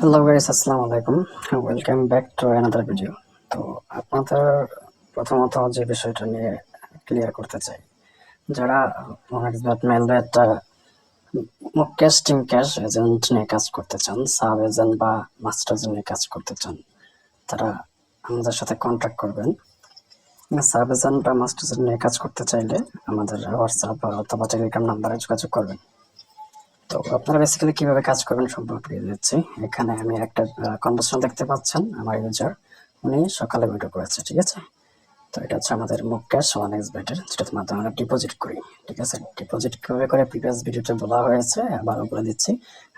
Hello guys আসসালামু আলাইকুম। Welcome back to another video তো আপনাদের প্রথমত যে বিষয়টা নিয়ে ক্লিয়ার করতে চাই, যারা অনেক মেল একটা ক্যাশ টিম ক্যাশ এজেন্ট নিয়ে কাজ করতে চান সাব এজেন্ট বা মাস্টার এজেন্ট নিয়ে কাজ করতে চান, তারা আমাদের সাথে কন্ট্যাক্ট করবেন। সাব এজেন্ট বা মাস্টার এজেন্ট নিয়ে কাজ করতে চাইলে আমাদের হোয়াটসঅ্যাপ অথবা টেলিগ্রাম নাম্বারে যোগাযোগ করবেন। তো আপনারা বেসিক্যালি কীভাবে কাজ করবেন সম্পর্কে দিচ্ছি। এখানে আমি একটা কনভার্সেশন দেখতে পাচ্ছেন আমার ইউজার উনি সকালে ভিডিও করেছে, ঠিক আছে? তো এটা হচ্ছে আমাদের মুখ ক্যাশ ওয়ান এক্স বেটের যেটার মাধ্যমে আমরা ডিপোজিট করি, ঠিক আছে? ডিপোজিট কীভাবে করে প্রিভিয়াস ভিডিওতে বলা হয়েছে আবারও বলে দিচ্ছি,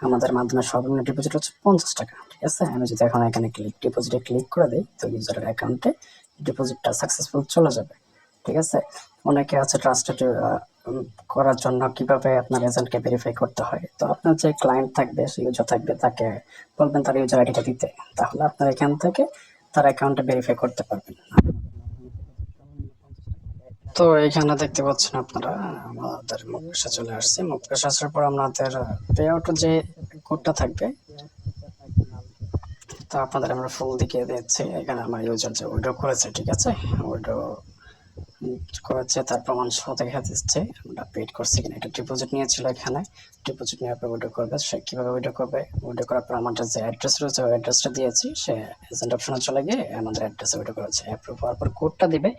আমাদের মাধ্যমে সর্বনিম্ন ডিপোজিট হচ্ছে পঞ্চাশ টাকা, ঠিক আছে? আমি যদি এখন এখানে ক্লিক ডিপোজিটে ক্লিক করে দিই, তো ইউজারের অ্যাকাউন্টে ডিপোজিটটা সাকসেসফুল চলে যাবে, ঠিক আছে? অনেকে আছে ট্রাস্টেড করার জন্য কীভাবে আপনার এজেন্টকে ভেরিফাই করতে হয়? তো আপনার যে ক্লায়েন্ট থাকবে সে ইউজার থাকবে, তাকে বলবেন তার ইউজার আইডিটা দিতে। তাহলে আপনার এখান থেকে তার অ্যাকাউন্টে ভেরিফাই করতে পারবেন। তো এখানে দেখতে পাচ্ছেন আপনারা, আমাদের মুখেশে চলে আসছে। মুখেশ আসার পর আমাদের পে আউটের যে কোডটা থাকবে, তো আপনাদের আমরা ফুল দেখিয়ে দিচ্ছি। এখানে আমার ইউজার যে উইড্রো করেছে, ঠিক আছে? উইড্রো করেছে, তার প্রমাণ সহ দেখা দিচ্ছে আমরা পেড করছি কিনা। একটা ডিপোজিট নিয়েছিল এখানে। ডিপোজিট নেওয়ার পর উইড্রো করবে। সে কীভাবে উইড্রো করবে? উইড্রো করার পর আমাদের যে অ্যাড্রেস রয়েছে, ওই অ্যাড্রেসটা দিয়েছি। সে এজেন্ট অপশনে চলে গিয়ে আমাদের অ্যাড্রেসে উইড্রো করেছে। অ্যাপ্রুভ হওয়ার পর কোডটা দিবে।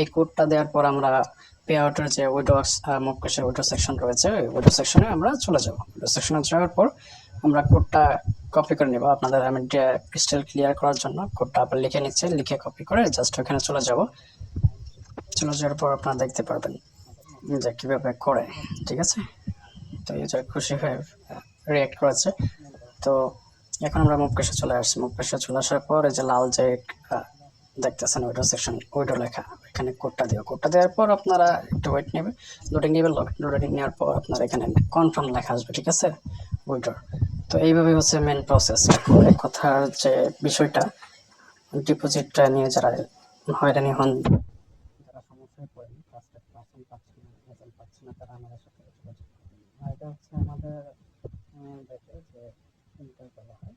এই কোডটা দেওয়ার পর আমরা পে আউটের যে উইডো মুখে উইডো সেকশন রয়েছে, ওই উইডো সেকশনে আমরা চলে যাব। উইডো সেকশনে যাওয়ার পর আমরা কোডটা কপি করে নেব। আপনাদের আমি ক্রিস্টাল ক্লিয়ার করার জন্য কোডটা আবার লিখে নিচ্ছে। লিখে কপি করে জাস্ট ওখানে চলে যাব। চলে যাওয়ার পর আপনারা দেখতে পারবেন যে কীভাবে করে, ঠিক আছে? তো ইউজার খুশি হয়ে রিয়াক্ট করেছে। তো এখন আমরা মুভ পেশে চলে আসছি। মুভ পেশে চলে আসার পর এই যে লাল যে দেখতেছেন ওইটা সেকশন ওইটা লেখা। এখানে কোডটা দেওয়া কোডটা দেওয়ার পর আপনারা একটু ওয়েট নেবে লোডিং নেবে লোডিং নেওয়ার পর আপনার এখানে কনফার্ম লেখা আসবে, ঠিক আছে? উইড্রো তো এইভাবে হচ্ছে মেন প্রসেস কথার যে বিষয়টা ডিপোজিটটা নিয়ে যারা হয়রানি হন যারা সমস্যায় পড়েন ট্রাস্টেড পার্সন পাচ্ছি না এজেন্ট পাচ্ছি না তারা আমাদের সাথে যোগাযোগ করবেন আর এটা হচ্ছে আমাদের দেখে যে ইন্টার করা হয়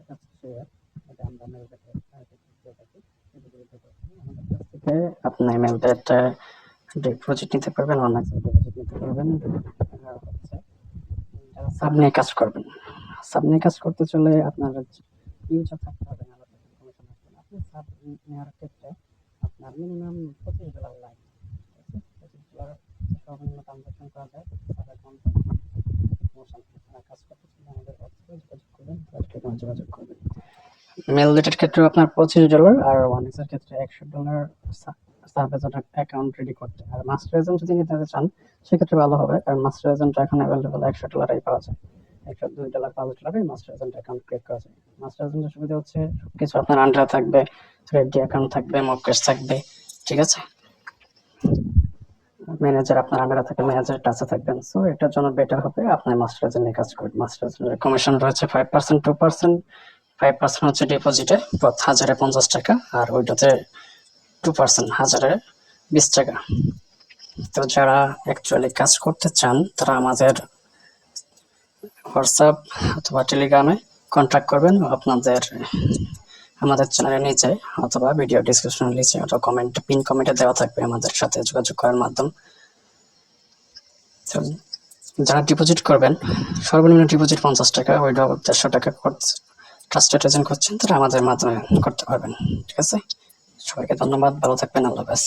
এটা হচ্ছে শেয়ার এটা আমরা মেল দেখে থাকি আমাদের কাছ থেকে আপনি মেল ডেটে ডিপোজিট নিতে পারবেন অনেক ডিপোজিট নিতে পারবেন হচ্ছে সাব নিয়ে কাজ করবেন সাব নিয়ে কাজ করতে চলে আপনার ইউজার থাকতে হবে না আপনি সাব নেওয়ার ক্ষেত্রে মিনিমাম পঁচিশ ডলার লাগে পঁচিশ ডলার সর্বনিম্ন ট্রানজাকশন করা যায় আমাদের যোগাযোগ করবেন মেল ডেটের ক্ষেত্রে আপনার পঁচিশ ডলার আর ওয়ান এক্সের ক্ষেত্রে একশো ডলার অ্যাকাউন্ট রেডি করতে। আর মাস্টার এজেন্ট যদি নিতে চান, সেক্ষেত্রে ভালো হবে, কারণ মাস্টার এজেন্ট এখন অ্যাভেলেবল একশো ডলারই পাওয়া যায়। একশো দুই ডলার পাঁচ ডলারে মাস্টার এজেন্ট অ্যাকাউন্ট ক্রিয়েট করা যায় মাস্টার এজেন্টের সুবিধা হচ্ছে কিছু আপনার আন্ডারে থাকবে রেডি অ্যাকাউন্ট থাকবে মকেশ থাকবে, ঠিক আছে? ম্যানেজার আপনার আন্ডারে থাকবে ম্যানেজার টাচে থাকবেন সো এটার জন্য বেটার হবে আপনি মাস্টার এজেন্ট কাজ করবেন মাস্টার এজেন্টের কমিশন রয়েছে five percent two percent five percent হচ্ছে ডিপোজিটে হাজারে পঞ্চাশ টাকা, আর ওইটাতে টু পার্সেন্ট হাজারে বিশ টাকা। তো যারা অ্যাকচুয়ালি কাজ করতে চান, তারা আমাদের হোয়াটসঅ্যাপ অথবা টেলিগ্রামে কন্ট্যাক্ট করবেন, আপনাদের, আমাদের চ্যানেলের নিচে অথবা ভিডিও ডিসক্রিপশনের নিচে অথবা কমেন্ট পিন কমেন্টে দেওয়া থাকবে আমাদের সাথে যোগাযোগ করার মাধ্যম। যারা ডিপোজিট করবেন, সর্বনিম্ন ডিপোজিট পঞ্চাশ টাকা ওইটা দেড়শো টাকা ট্রাস্টেড এজেন্ট করছেন, তারা আমাদের মাধ্যমে করতে পারবেন। ঠিক আছে? সবাইকে ধন্যবাদ, ভালো থাকবেন, আল্লাহ হাফেজ।